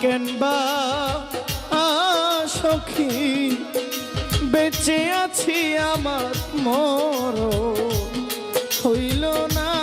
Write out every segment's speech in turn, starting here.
Canva? সখী বেঁচে আছি আমার মর হইল না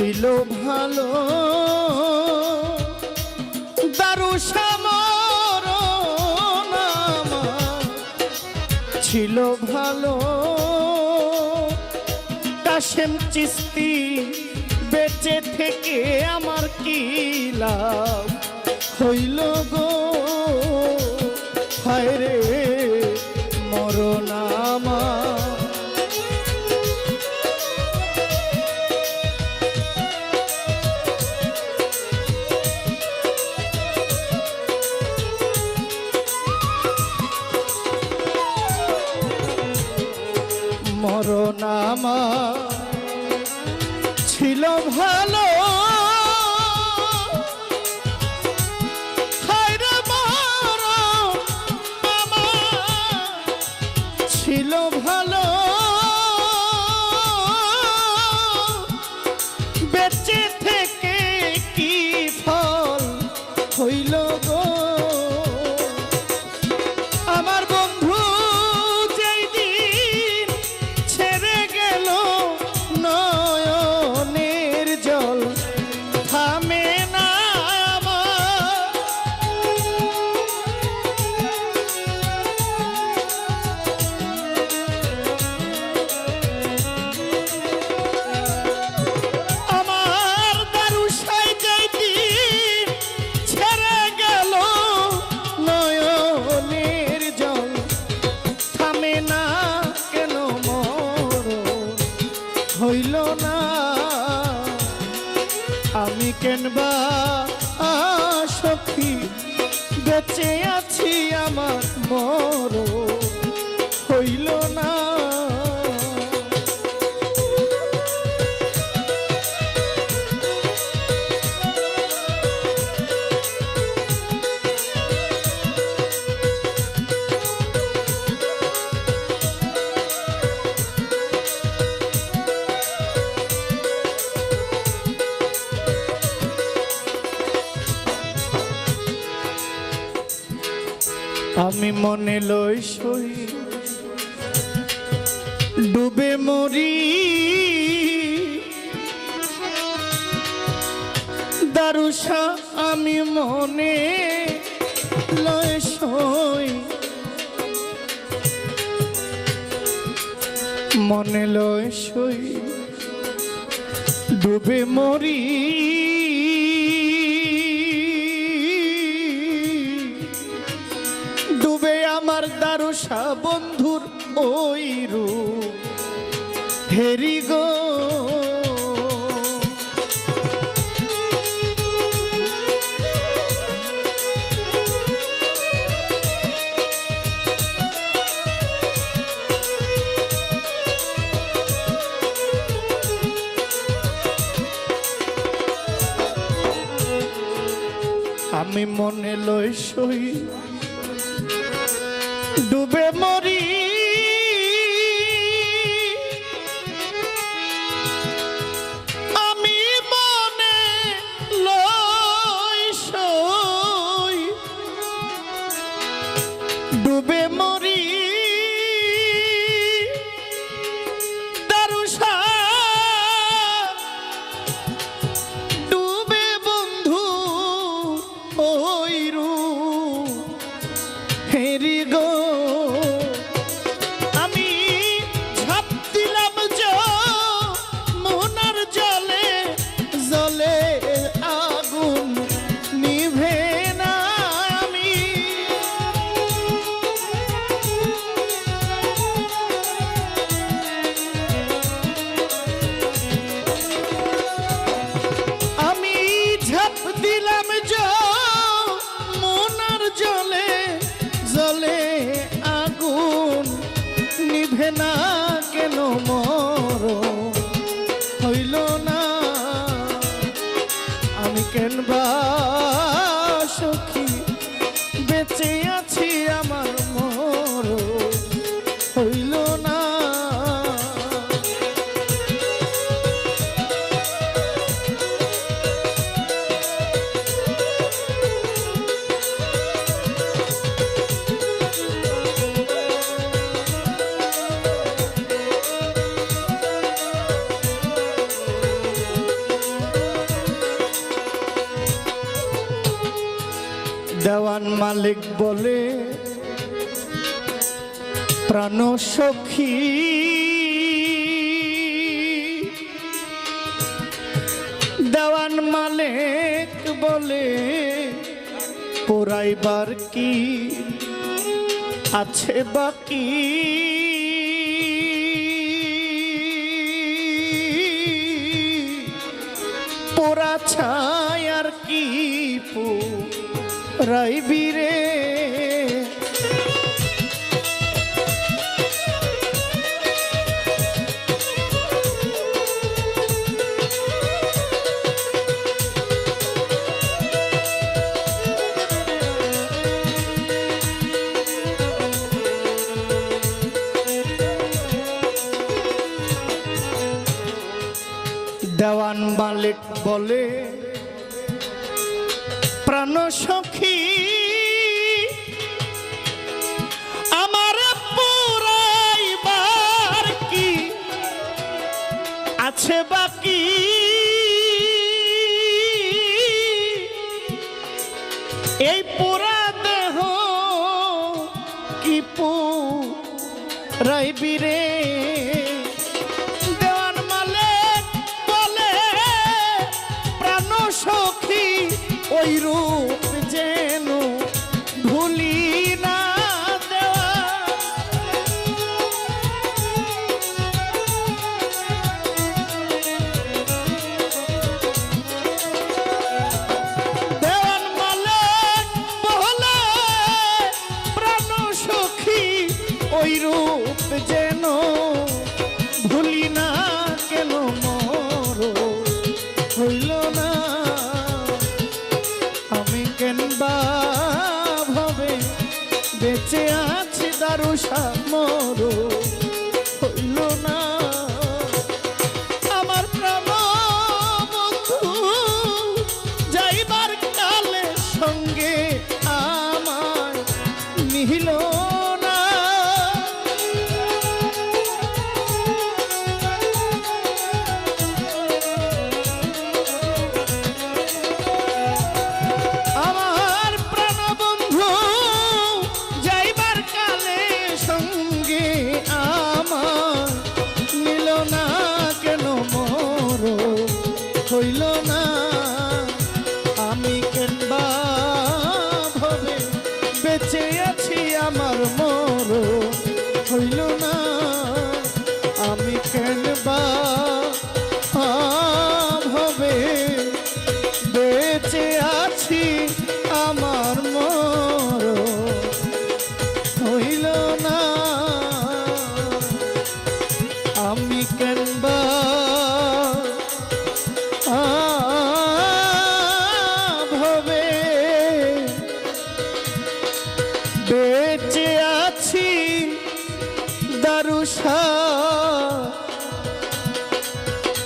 ছিল ভালো। দারু মরণ ছিল ভালো। কাশেম চিস্তি বেঁচে থেকে আমার কি লাভ হইল গো? হইল গো হইল না। আমি কেনবা সখী বেঁচে আছি আমার মর আমি মনে লই সই, ডুবে মরি। দারুষা আমি মনে লয় সই। মনে লয় সই, ডুবে মরি। দারুষা বন্ধুর ওই রূপ। হেরি গো। আমি মনে লই সই ডুবে মরি tia, tia, mano. মালিক বলে, প্রাণ সখী। দেওয়ান মালিক বলে পোড়াইবার কি আছে বাকি? পোড়া ছায়ার কি পু রাইবিরে দেওয়ান মালিক বলে প্রাণ সখী। আমার পুরাইবার কি আছে বাকি? এই পুরা দেহ কি পু রাইবিরে দেওয়ান মালিক বলে, প্রাণ সখী ওই রূপ যেন ভুলি না দেওয়া। দেওয়ান মালিক বলে প্রাণ সখী ওই রূপ যেন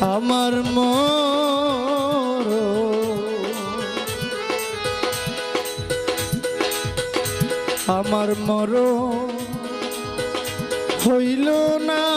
আমার মর। আমার মর হইল না।